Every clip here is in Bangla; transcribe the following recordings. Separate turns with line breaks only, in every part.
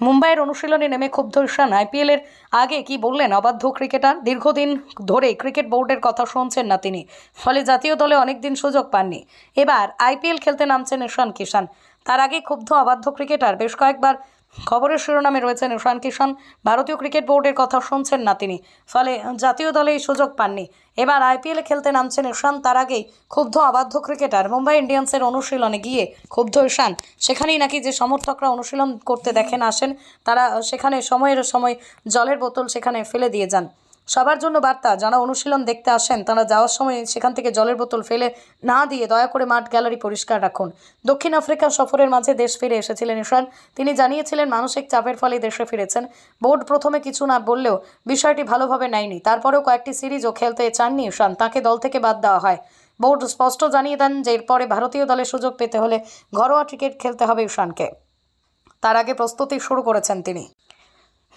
মুম্বাইয়ের অনুশীলনে নেমে ক্ষুব্ধ ঈশান। আইপিএলের আগে কি বললেন অবাধ্য ক্রিকেটার? দীর্ঘদিন ধরে ক্রিকেট বোর্ডের কথা শুনছেন না তিনি। ফলে জাতীয় দলে অনেকদিন সুযোগ পাননি। এবার আইপিএল খেলতে নামছেন ঈশান কিষান। তার আগে ক্ষুব্ধ অবাধ্য ক্রিকেটার। বেশ কয়েকবার খবরের শিরোনামে রয়েছেন ঈশান কিষান ভারতীয় ক্রিকেট বোর্ডের কথা শুনছেন না তিনি। ফলে জাতীয় দলে এই সুযোগ পাননি। এবার আইপিএলে খেলতে নামছেন ঈশান তার আগেই ক্ষুব্ধ আবাধ্য ক্রিকেটার মুম্বাই ইন্ডিয়ান্সের অনুশীলনে গিয়ে ক্ষুব্ধ ঈশান সেখানেই নাকি যে সমর্থকরা অনুশীলন করতে দেখেন, আসেন, তারা সেখানে সময়ের সময় জলের বোতল সেখানে ফেলে দিয়ে যান। সবার জন্য বার্তা, যারা অনুশীলন দেখতে আসেন, তারা যাওয়ার সময় সেখান থেকে জলের বোতল ফেলে না দিয়ে দয়া করে মাঠ গ্যালারি পরিষ্কার রাখুন। দক্ষিণ আফ্রিকা সফরের মাঝে দেশ ফিরে এসেছিলেন ঈশান তিনি জানিয়েছিলেন, মানসিক চাপের ফলে দেশে ফিরেছেন। বোর্ড প্রথমে কিছু না বললেও বিষয়টি ভালোভাবে নেয়নি। তারপরেও কয়েকটি সিরিজও খেলতে চাননি ঈশান তাকে দল থেকে বাদ দেওয়া হয়। বোর্ড স্পষ্ট জানিয়ে দেন যে, এরপরে ভারতীয় দলে সুযোগ পেতে হলে ঘরোয়া ক্রিকেট খেলতে হবে ঈশানকে তার আগে প্রস্তুতি শুরু করেছেন তিনি।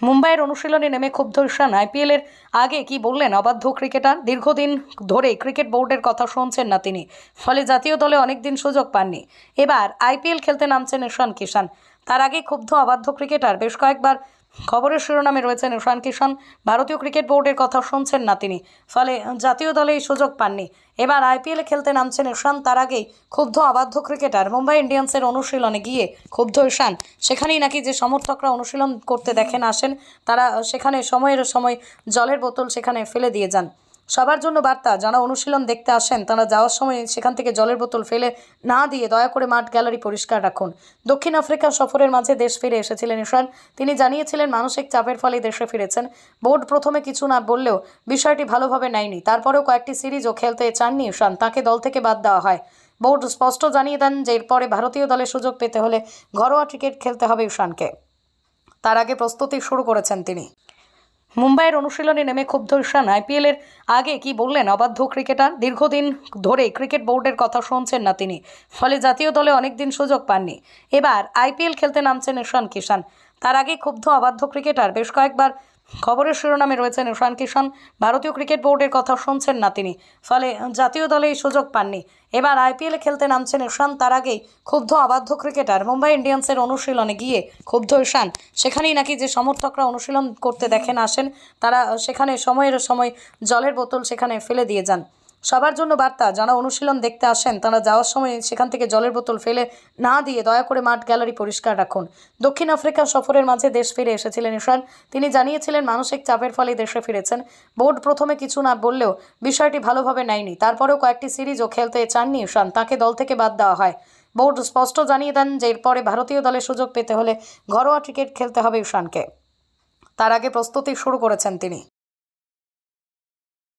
মুম্বাইয়ের অনুশীলনে নেমে ক্ষুব্ধ ঈশান। আইপিএলের আগে কি বললেন অবাধ্য ক্রিকেটার? দীর্ঘদিন ধরে ক্রিকেট বোর্ডের কথা শুনছেন না তিনি। ফলে জাতীয় দলে অনেকদিন সুযোগ পাননি। এবার আইপিএল খেলতে নামছেন ঈশান কিষান তার আগে ক্ষুব্ধ অবাধ্য ক্রিকেটার বেশ কয়েকবার খবরের শিরোনামে রয়েছেন ঈশান কিষান ভারতীয় ক্রিকেট বোর্ডের কথা শুনছেন না তিনি। ফলে জাতীয় দলে এই সুযোগ পাননি। এবার আইপিএলে খেলতে নামছেন ঈশান। তার আগেই ক্ষুব্ধ অবাধ্য ক্রিকেটার মুম্বাই ইন্ডিয়ান্সের অনুশীলনে গিয়ে ক্ষুব্ধ ঈশান। সেখানেই নাকি যে সমর্থকরা অনুশীলন করতে দেখেন আসেন, তারা সেখানে সময়ের সময় জলের বোতল সেখানে ফেলে দিয়ে যান। সবার জন্য বার্তা, যারা অনুশীলন দেখতে আসেন, তারা যাওয়ার সময় সেখান থেকে জলের বোতল ফেলে না দিয়ে দয়া করে মাঠ গ্যালারি পরিষ্কার রাখুন। দক্ষিণ আফ্রিকা সফরের মাঝে দেশ ফিরে এসেছিলেন ঈশান তিনি জানিয়েছিলেন, মানসিক চাপের ফলে দেশে ফিরেছেন। বোর্ড প্রথমে কিছু না বললেও বিষয়টি ভালোভাবে নেয়নি। তারপরেও কয়েকটি সিরিজও খেলতে চাননি ঈশান তাকে দল থেকে বাদ দেওয়া হয়। বোর্ড স্পষ্ট জানিয়ে দেন যে, এরপরে ভারতীয় দলে সুযোগ পেতে হলে ঘরোয়া ক্রিকেট খেলতে হবে ঈশানকে তার আগে প্রস্তুতি শুরু করেছেন তিনি। মুম্বাইয়ের অনুশীলনে নেমে ক্ষুব্ধ ঈশান। আইপিএলের আগে কি বললেন অবাধ্য ক্রিকেটার? দীর্ঘদিন ধরে ক্রিকেট বোর্ডের কথা শুনছেন না তিনি। ফলে জাতীয় দলে অনেকদিন সুযোগ পাননি। এবার আইপিএল খেলতে নামছেন ঈশান কিষান তার আগে ক্ষুব্ধ অবাধ্য ক্রিকেটার বেশ কয়েকবার খবরের শিরোনামে রয়েছেন ঈশান কিষান ভারতীয় ক্রিকেট বোর্ডের কথা শুনছেন না তিনি। ফলে জাতীয় দলে এই সুযোগ পাননি। এবার আইপিএলে খেলতে নামছেন ঈশান তার আগেই ক্ষুব্ধ আবাধ্য ক্রিকেটার মুম্বাই ইন্ডিয়ান্সের অনুশীলনে গিয়ে ক্ষুব্ধ ঈশান সেখানেই নাকি যে সমর্থকরা অনুশীলন করতে দেখেন আসেন, তারা সেখানে সময়ের সময় জলের বোতল সেখানে ফেলে দিয়ে যান। সবার জন্য বার্তা, যারা অনুশীলন দেখতে আসেন, তারা যাওয়ার সময় সেখান থেকে জলের বোতল ফেলে না দিয়ে দয়া করে মাঠ গ্যালারি পরিষ্কার রাখুন। দক্ষিণ আফ্রিকা সফরের মাঝে দেশ ফিরে এসেছিলেন ঈশান তিনি জানিয়েছিলেন, মানসিক চাপের ফলে দেশে ফিরেছেন। বোর্ড প্রথমে কিছু না বললেও বিষয়টি ভালোভাবে নেয়নি। তারপরেও কয়েকটি সিরিজও খেলতে চাননি ঈশান তাকে দল থেকে বাদ দেওয়া হয়। বোর্ড স্পষ্ট জানিয়ে দেন যে এরপরে ভারতীয় দলে সুযোগ পেতে হলে ঘরোয়া ক্রিকেট খেলতে হবে ঈশানকে তার আগে প্রস্তুতি শুরু করেছেন তিনি।